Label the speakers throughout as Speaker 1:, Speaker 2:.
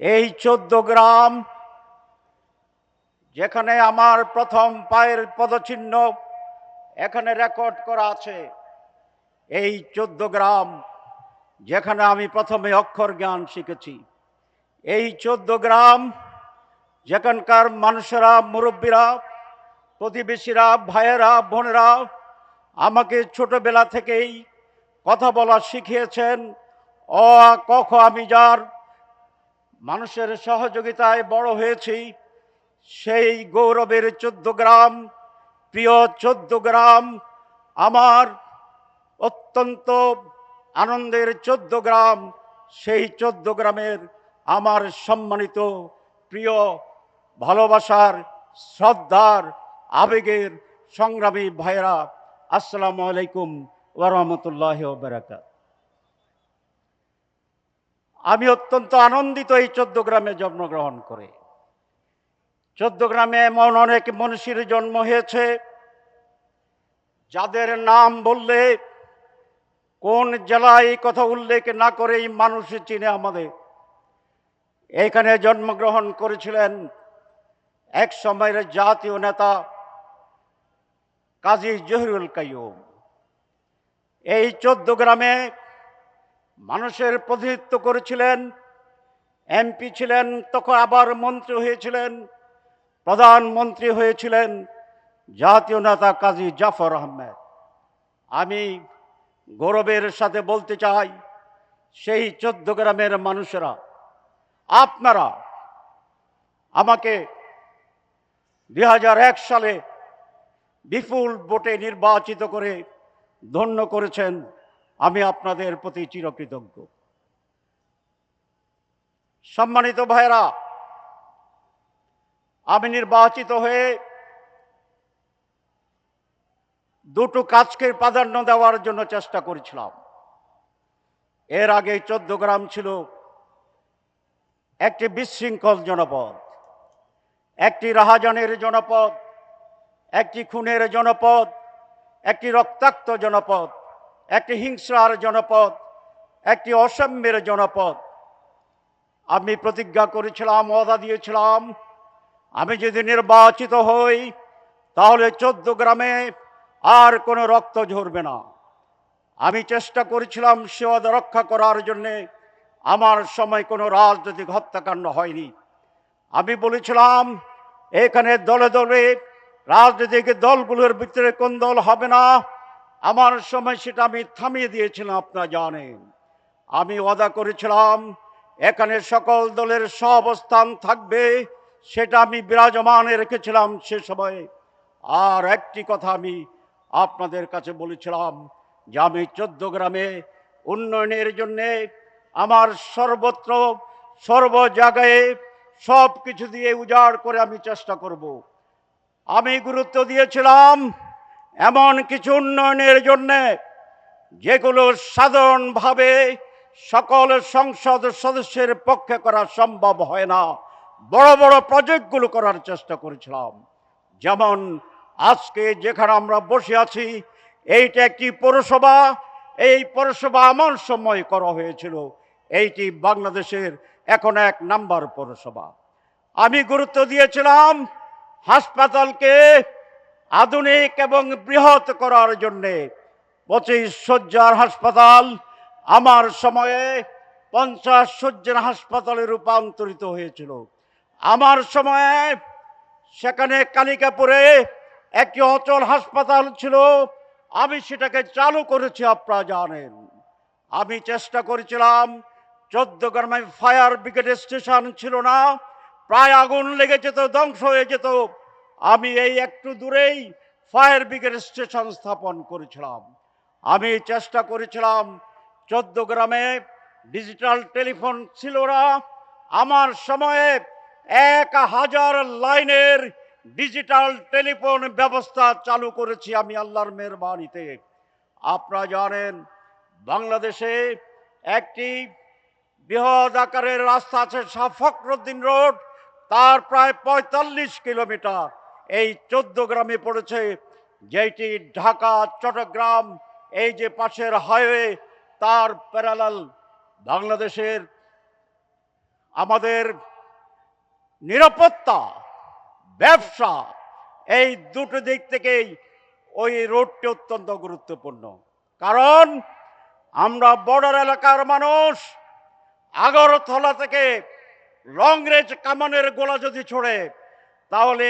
Speaker 1: এই চোদ্দ গ্রাম যেখানে আমার প্রথম পায়ের পদচিহ্ন এখানে রেকর্ড করা আছে এই চোদ্দ গ্রাম যেখানে আমি প্রথমে অক্ষর জ্ঞান শিখেছি। এই চোদ্দ গ্রাম যেখানকার মানুষেরা মুরব্বীরা প্রতিবেশীরা ভাইয়েরা বোনেরা আমাকে ছোটবেলা থেকেই কথা বলা শিখিয়েছেন অ আ, ক খ আমি যার মানুষের সহযোগিতায় বড় হয়েছি। সেই গৌরবের চোদ্দ গ্রাম, প্রিয় চোদ্দ গ্রাম, আমার অত্যন্ত আনন্দের চোদ্দ গ্রাম, সেই চোদ্দ গ্রামের আমার সম্মানিত, প্রিয়, ভালোবাসার, শ্রদ্ধার, আবেগের সংগ্রামী ভাইরা আসসালামু আলাইকুম ওরহমতুল্লাহ বারাকাত। আমি অত্যন্ত আনন্দিত এই চোদ্দ গ্রামে জন্মগ্রহণ করে। চোদ্দ গ্রামে এমন অনেক মনীষীর জন্ম হয়েছে, যাদের নাম বললে কোন জেলায় এই কথা উল্লেখ না করেই মানুষ চিনে আমাদের। এখানে জন্মগ্রহণ করেছিলেন এক সময়ের জাতীয় নেতা কাজী জহিরুল কাইয়ুম। এই চোদ্দ গ্রামে মানুষের প্রতিনিধিত্ব করেছিলেন, এমপি ছিলেন, তখন আবার মন্ত্রী হয়েছিলেন, প্রধানমন্ত্রী হয়েছিলেন জাতীয় নেতা কাজী জাফর আহমেদ। আমি গৌরবের সাথে বলতে চাই, সেই চোদ্দ গ্রামের মানুষেরা, আপনারা আমাকে দু হাজার এক সালে বিপুল ভোটে নির্বাচিত করে ধন্য করেছেন। আমি আপনাদের প্রতি চিরকৃতজ্ঞ। সম্মানিত ভাইরা আমি নির্বাচিত হয়ে দুটো কাজকে প্রাধান্য দেওয়ার জন্য চেষ্টা করেছিলাম। এর আগে চোদ্দ গ্রাম ছিল একটি বিশৃঙ্খল জনপদ, একটি রাহাজানের জনপদ, একটি খুনের জনপদ, একটি রক্তাক্ত জনপদ একটি হিংসার জনপদ, একটি অসাম্যের জনপদ। আমি প্রতিজ্ঞা করেছিলাম অদা দিয়েছিলাম, আমি যদি নির্বাচিত হই, তাহলে চোদ্দ গ্রামে আর কোনো রক্ত ঝরবে না। আমি চেষ্টা করেছিলাম সে রক্ষা করার জন্যে, আমার সময় কোনো রাজনৈতিক হত্যাকাণ্ড হয়নি। আমি বলেছিলাম, এখানে দলে দলে রাজনৈতিক দলগুলোর ভিতরে কোন দল হবে না আমার সময় সেটা আমি থামিয়ে দিয়েছিলাম, আপনারা জানেন। আমি ওয়াদা করেছিলাম, এখানে সকল দলের সহাবস্থান থাকবে, সেটা আমি বিরাজমান রেখেছিলাম সে সময়ে। আর একটি কথা আমি আপনাদের কাছে বলেছিলাম, যে আমি চোদ্দ গ্রামে উন্নয়নের জন্যে আমার সর্বত্র, সর্ব জায়গায় সব কিছু দিয়ে উজাড় করে আমি চেষ্টা করব। আমি গুরুত্ব দিয়েছিলাম এমন কিছু উন্নয়নের জন্যে যেগুলো সাধারণভাবে সকল সংসদ সদস্যের পক্ষে করা সম্ভব হয় না, বড় বড় প্রজেক্টগুলো করার চেষ্টা করেছিলাম। যেমন আজকে যেখানে আমরা বসে আছি, এইটা একটি পৌরসভা, এই পৌরসভা আমার সময় করা হয়েছিল, এইটি বাংলাদেশের এখন এক নাম্বার পৌরসভা। আমি গুরুত্ব দিয়েছিলাম, হাসপাতালকে আধুনিক এবং বৃহৎ করার জন্যে পঁচিশ শয্যার হাসপাতাল আমার সময়ে পঞ্চাশ শয্যার হাসপাতালে রূপান্তরিত হয়েছিল। আমার সময়ে সেখানে কালিকাপুরে একটি অচল হাসপাতাল ছিল। আমি সেটাকে চালু করেছি, আপনারা জানেন। আমি চেষ্টা করেছিলাম, চোদ্দ গ্রামে ফায়ার ব্রিগেড স্টেশন ছিল না, প্রায় আগুন লেগে যেত, ধ্বংস হয়ে যেত। আমি এই একটু দূরেই ফায়ার ব্রিগেড স্টেশন স্থাপন করেছিলাম। আমি চেষ্টা করেছিলাম, চোদ্দ গ্রামে ডিজিটাল টেলিফোন ছিল না, আমার সময়ে এক হাজার লাইনের ডিজিটাল টেলিফোন ব্যবস্থা চালু করেছি আমি আল্লাহর মেহরবানিতে। আপনারা জানেন, বাংলাদেশে একটি বৃহৎ আকারের রাস্তা আছে শাহ ফখরুদ্দিন রোড, তার প্রায় পঁয়তাল্লিশ কিলোমিটার। এই চোদ্দ গ্রামে পড়েছে যেটি ঢাকা, চট্টগ্রাম, এই যে পাশের হাইওয়ে, তার প্যারালাল বাংলাদেশের আমাদের নিরাপত্তা, ব্যবসা, এই দুটো দিক থেকেই ওই রোডটি অত্যন্ত গুরুত্বপূর্ণ। কারণ আমরা বর্ডার এলাকার মানুষ, আগরতলা থেকে লং কামানের গোলা যদি ছোড়ে, তাহলে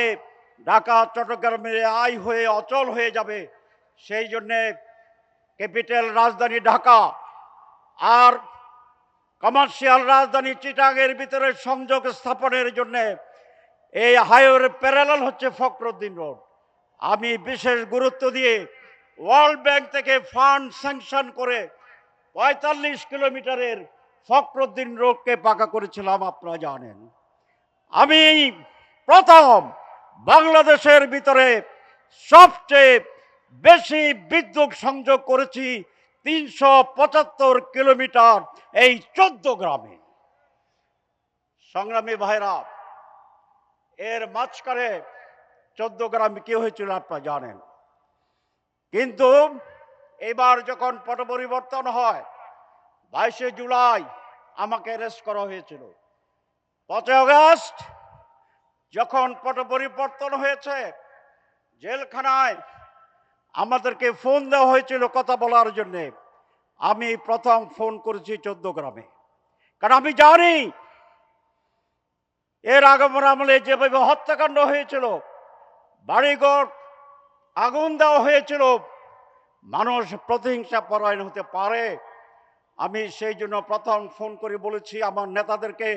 Speaker 1: ঢাকা চট্টগ্রামের আয় হয়ে অচল হয়ে যাবে। সেই জন্যে ক্যাপিটাল রাজধানী ঢাকা আর কমার্শিয়াল রাজধানী চিটাগের ভিতরে সংযোগ স্থাপনের জন্য এই হাইওয়ের প্যারালাল হচ্ছে ফখরুদ্দিন রোড। আমি বিশেষ গুরুত্ব দিয়ে ওয়ার্ল্ড ব্যাংক থেকে ফান্ড স্যাংশন করে পঁয়তাল্লিশ কিলোমিটারের ফখরুদ্দিন রোডকে পাকা করেছিলাম, আপনারা জানেন। আমি প্রথম বাংলাদেশের ভিতরে সবচেয়ে বেশি বিদ্যুৎ সংযোগ করেছি তিনশো পঁচাত্তর কিলোমিটার এই চোদ্দ গ্রামে। সংগ্রামী ভাইরা, এর মাঝখানে চোদ্দ গ্রামে কি হয়েছিল আপনারা জানেন। কিন্তু এবার যখন পট পরিবর্তন হয়, বাইশে জুলাই আমাকে অ্যারেস্ট করা হয়েছিল। পাঁচই আগস্ট যখন পট পরিবর্তন হয়েছে, জেলখানায় আমাদেরকে ফোন দেওয়া হয়েছিল কথা বলার জন্যে। আমি প্রথম ফোন করেছি চোদ্দ গ্রামে। কারণ আমি জানি, এর আগমন আমলে যেভাবে হত্যাকাণ্ড হয়েছিল, বাড়িঘর আগুন দেওয়া হয়েছিল, মানুষ প্রতিহিংসা পরায়ণ হতে পারে। আমি সেই জন্য প্রথম ফোন করে বলেছি আমার নেতাদেরকে,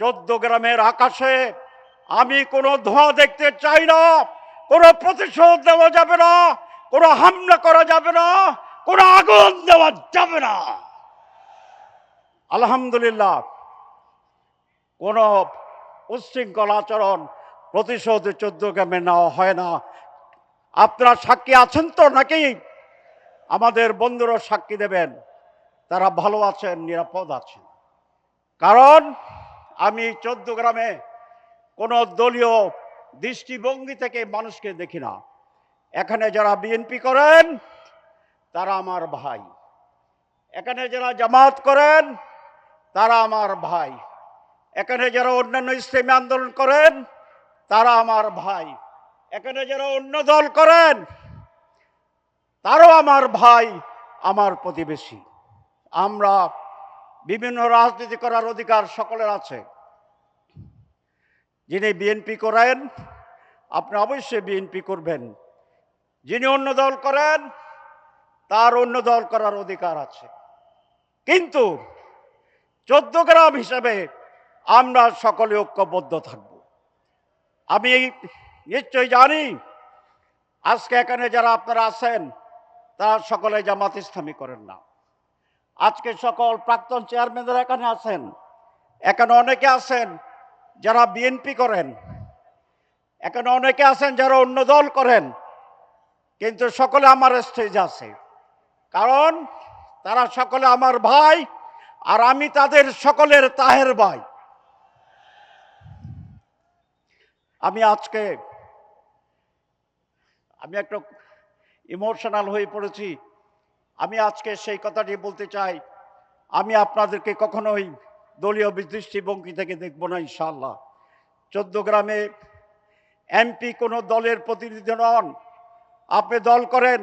Speaker 1: চোদ্দ গ্রামের আকাশে আমি কোনো ধোঁয়া দেখতে চাই না। কোনো প্রতিশোধ দেওয়া যাবে না। কোনো হামলা করা যাবে না। কোনো আগুন দেওয়া যাবে না। আলহামদুলিল্লাহ, কোনো উচ্ছৃঙ্খল আচরণ প্রতিশোধ চোদ্দ গ্রামে নেওয়া হয় না। আপনারা সাক্ষী আছেন তো নাকি? আমাদের বন্ধুরা সাক্ষী দেবেন। তারা ভালো আছেন, নিরাপদ আছেন। কারণ আমি চোদ্দ গ্রামে কোনো দলীয় দৃষ্টিভঙ্গি থেকে মানুষকে দেখি না। এখানে যারা বিএনপি করেন, তারা আমার ভাই। এখানে যারা জামাত করেন, তারা আমার ভাই। এখানে যারা অন্যান্য ইসলামী আন্দোলন করেন, তারা আমার ভাই। এখানে যারা অন্য দল করেন, তারাও আমার ভাই, আমার প্রতিবেশী। আমরা বিভিন্ন রাজনীতি করার অধিকার সকলের আছে। যিনি বিএনপি করেন, আপনি অবশ্যই বিএনপি করবেন। যিনি অন্য দল করেন, তার অন্য দল করার অধিকার আছে। কিন্তু চোদ্দ গ্রাম হিসাবে আমরা সকলে ঐক্যবদ্ধ থাকব। আমি নিশ্চয় জানি, আজকে এখানে যারা আপনারা আছেন, তারা সকলে জামাত ইসলামী করেন না। আজকে সকল প্রাক্তন চেয়ারম্যানরা এখানে আছেন। এখানে অনেকে আছেন যারা বিএনপি করেন, এখন অনেকে আছেন যারা অন্য দল করেন, কিন্তু সকলে আমার স্টেজ আছে। কারণ তারা সকলে আমার ভাই, আর আমি তাদের সকলের তাহের ভাই। আমি আজকে, আমি একটা ইমোশনাল হয়ে পড়েছি। আমি আজকে সেই কথাটি বলতে চাই। আমি আপনাদেরকে কখনোই দলীয় দৃষ্টিভঙ্গি থেকে দেখব না ইনশাল্লাহ চোদ্দ গ্রামে এমপি কোনো দলের প্রতিনিধি নন। আপনি দল করেন,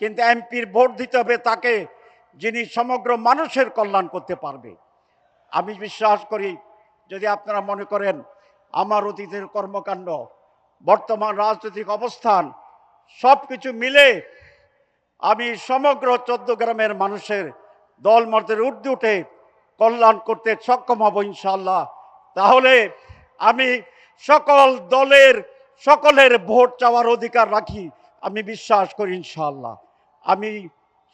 Speaker 1: কিন্তু এমপির ভোট দিতে হবে তাকে, যিনি সমগ্র মানুষের কল্যাণ করতে পারবে। আমি বিশ্বাস করি, যদি আপনারা মনে করেন, আমার অতীতের কর্মকাণ্ড, বর্তমান রাজনৈতিক অবস্থান সব কিছু মিলে আমি সমগ্র চোদ্দ গ্রামের মানুষের দল মর্দের ঊর্ধ্বে উঠে কল্যাণ করতে সক্ষম হব ইনশাল্লাহ তাহলে আমি সকল দলের, সকলের ভোট চাওয়ার অধিকার রাখি, আমি বিশ্বাস করি ইনশাল্লাহ আমি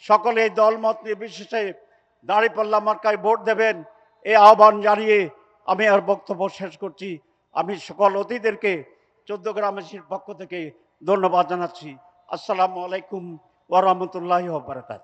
Speaker 1: সকলে দলমত নির্বিশেষে দাঁড়িপাল্লা মার্কায় ভোট দেবেন এই আহ্বান জানিয়ে আমি আর বক্তব্য শেষ করছি। আমি সকল অতিথিদেরকে চোদ্দ গ্রামের পক্ষ থেকে ধন্যবাদ জানাচ্ছি। আসসালামু আলাইকুম ওরহমতুল্লাহ বারকাত